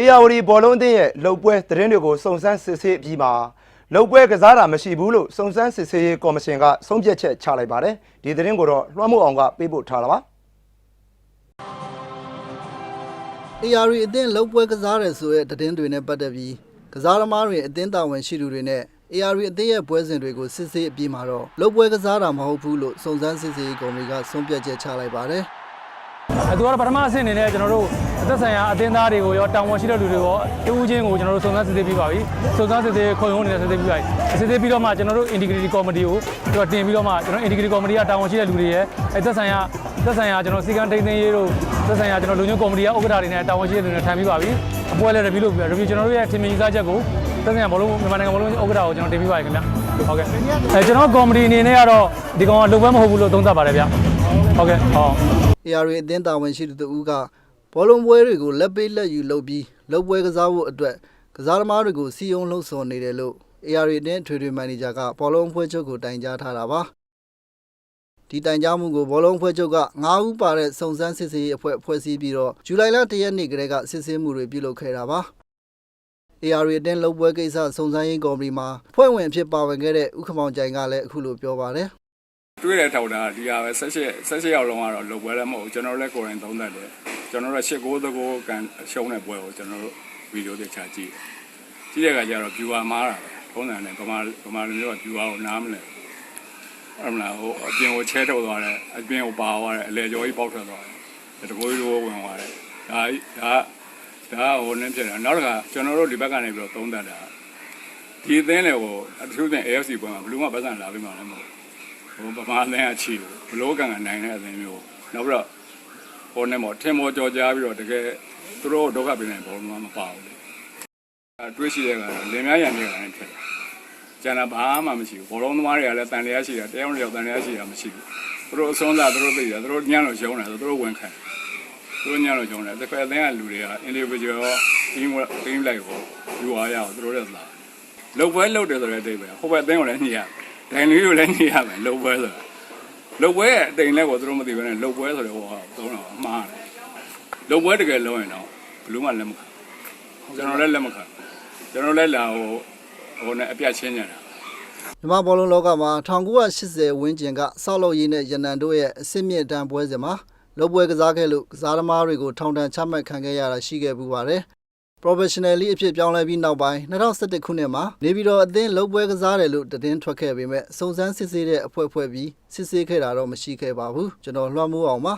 အေယာဝတီဘောလုံးအသင်းရဲ့လှုပ်ပွဲသတင်းတွေကိုစုံစမ်းစစ်ဆေးအပြီးမှာလှုပ်ပွဲကစားတာမရှိဘူးလို့စုံစမ်းစစ်ဆေးရေးကော်မရှင်ကဆုံးဖြတ်ချက်ချလိုက်ပါတယ်ဒီသတင်းကိုတော့လွှမ်းမိုးအောင်ကပေးပို့ထားတာပါ AR အသင်းလုံးပွဲကစားတယ်ဆိုတဲ့သတင်းတွေနဲ့ပတ်သက်ပြီးကစားသမားတွေအသင်းတာဝန်ရှိသူတွေနဲ့ AR အသင်းရဲ့ပွဲစဉ်တွေကိုစစ်ဆေးအပြီးမှာတော့လုံးပွဲကစားတာမဟုတ်ဘူးလို့စုံစမ်းစစ်ဆေးရေးကော်မတီကဆုံးဖြတ်ချက်ချလိုက်ပါတယ်အဲ သူကတော့ပထမအဆင့်အနေနဲ့ကျွန်တော်တို့အသက်ဆိုင်ရာအသင်းသားတွေကိုရောတာဝန်ရှိတဲ့လူတွေရောတူဦးချင်းကိုကျွန်တော်တို့စုံစမ်းစစ်ဆေးပြီးပါပြီစုံစမ်းစစ်ဆေးခုံရုံးအနေနဲ့စစ်ဆေးပြီးပါပြီစစ်ဆေးပြီးတော့မှကျွန်တော်တို့ integrity committee ကိုသူကတင်ပြီးတော့မှကျွန်တော် integrity committee ကတာဝန်ရှိတဲ့လူတွေရဲ့အဲသက်ဆိုင်ရာသက်ဆိုင်ရာကျွန်တော်စီကံတိန်သိမ်းရေးတို့သက်ဆိုင်ရာကျွန်တော်လူညွှန်ကော်မတီကဥက္ကဋ္ဌတွေနဲ့တာဝန်ရှိတဲ့လူတွေနဲ့ထိုင်ပြီးပါပြီအပွဲလည်း review လုပ်ပြီးပါ review ကျွန်တော်တို့ရဲ့ထင်မြင်ယူဆချက်ကိုသက်ဆိုင်ရာဘလုံးမြန်မာနိုင်ငံဘလုံးဥက္ကဋ္ဌကိုကျွန်တော်တင်ပြီးပါပြီခင်ဗျဟုတ်ကဲ့အဲကျွန်တော်ကော်မတီအနေနဲ့ကတော့ဒီကောင်ကလုပ်ပွဲမဟုတ်ဘူးလို့သုံးသပ်ပါတယ်ဗျ ဟုတ်ကဲ့ဟုတ် AR အသင်းတာဝန်ရှိသူတို့ကဘောလုံးပွဲတွေကိုလက်ပေးလက်ယူလုပ်ပြီးလုံးပွဲကစားဖို့အတွက်ကစားသမားတွေကိုစီယုံလှုပ်ဆော်နေတယ်လို့ AR အသင်းထွေထွေမန်နေဂျာကဘောလုံးအဖွဲ့ချုပ်ကိုတိုင်ကြားထားတာပါဒီတိုင်ကြားမှုကိုဘောလုံးအဖွဲ့ချုပ်က9ဦးပါတဲ့စုံစမ်းစစ်ဆေးရေးအဖွဲ့ဖွဲ့စည်းပြီးတော့ဇူလိုင်လ1ရက်နေ့ကတည်းကစစ်ဆေးမှုတွေပြုလုပ်ခဲ့တာပါ AR အတင်းလုံပွဲကိစ္စစုံစမ်းရေးကော်မတီမှာဖွဲ့ဝင်အဖြစ်ပါဝင်ခဲ့တဲ့ဥက္ကမောင်ကြိုင်ကလည်းအခုလိုပြောပါတယ် တွေးတဲ့ထောက်တာဒီဟာပဲဆက်ရှက်ဆက်ရှက်ရောက်လုံးကတော့လုံပွဲလည်းမဟုတ်ဘူးကျွန်တော်လည်းကိုယ်တိုင်သုံးသပ်တယ်ကျွန်တော်တို့ရှစ်ကိုးသကိုးကန်ရှုံးတဲ့ပွဲကိုကျွန်တော်တို့ဗီဒီယိုတွေချကြည့်ကြည့်တဲ့အခါကျတော့ viewer မားတာပဲထုံးတယ်နဲ့ဗမာဗမာလူမျိုးက viewer ကိုနားမလဲအဲ့မလားဟိုအပြင်ကိုချဲထုတ်သွားတယ်အပြင်ကိုပါသွားတယ်အလေကျော်ကြီးပေါက်ထွက်သွားတယ်တကိုးကြီးဝင်သွားတယ်ဒါဒါဒါဟိုနည်းဖြစ်တယ်နောက်တစ်ခါကျွန်တော်တို့ဒီဘက်ကနေပြီးတော့သုံးသပ်တာဒီအသင်းတွေကိုအထူးသဖြင့် AFC ပွဲမှာဘလူးမပတ်စံလာပြီးမှလည်းမဟုတ် ဟိုဗမာအသင်းကချီလို့ဘလို့ကန်ကန်နိုင်တဲ့အသင်းမျိုးနောက်ပြီးတော့ဟိုနဲ့မော်ထင်မော်ကြော်ကြားပြီးတော့တကယ်သူတို့ဒုက္ခပေးနိုင်ဘောလုံးမပါဘူးလေအဲတွေးရှိတဲ့ကတော့လင်များရံတွေကလည်းဖြစ်တယ်ကျန်တာဘာမှမရှိဘူးဘောလုံးသမားတွေကလည်းတန်လျာရှိတာတရားဝင်ရောက်တန်လျာရှိတာမရှိဘူးသူတို့အစွန်းစားသူတို့သိတယ်သူတို့ညံ့လို့ရှုံးတယ်သူတို့ဝင်ခံသူတို့ညံ့လို့ရှုံးတယ်တစ်ဖက်အသင်းကလူတွေက individual team team လိုက်ကိုယူအားရအောင်သူတို့လည်းလာလုတ်ပွဲလုတ်တယ်ဆိုတဲ့အတိတ်ပဲဟိုဘက်အသင်းကိုလည်းညှိရ ဒိုင်လေးကိုလည်းညှိရမယ်လုတ်ပွဲဆိုတာလုတ်ပွဲရဲ့အတိမ်လဲကိုသူတို့မသိဘဲနဲ့လုတ်ပွဲဆိုတဲ့ဟိုဟာသုံးတာအမှားတယ်လုတ်ပွဲတကယ်လုံးရင်တော့ဘလူးမှလက်မခံကျွန်တော်လည်းလက်မခံကျွန်တော်လည်းလာဟိုဟိုနဲ့အပြတ်ချင်းကြတာမြန်မာဘောလုံးလောကမှာ1980ဝန်းကျင်ကစောက်လုပ်ရေးနဲ့ရန်နန်တို့ရဲ့အစစ်မြင့်တန်းပွဲစဉ်မှာလုံပွဲကစားခဲ့လို့ကစားသမားတွေကိုထောင်ဒဏ်ချမှတ်ခံခဲ့ရတာရှိခဲ့ပူပါတယ်။ professionally အဖြစ်ပြောင်းလဲပြီးနောက်ပိုင်း2011ခုနှစ်မှာနေပြည်တော်အသင်းလုံပွဲကစားတယ်လို့သတင်းထွက်ခဲ့ပေမဲ့စုံစမ်းစစ်ဆေးတဲ့အဖွဲ့ဖွဲ့ပြီးစစ်ဆေးခဲ့တာတော့မရှိခဲ့ပါဘူးကျွန်တော်လွှမ်းမိုးအောင်ပါ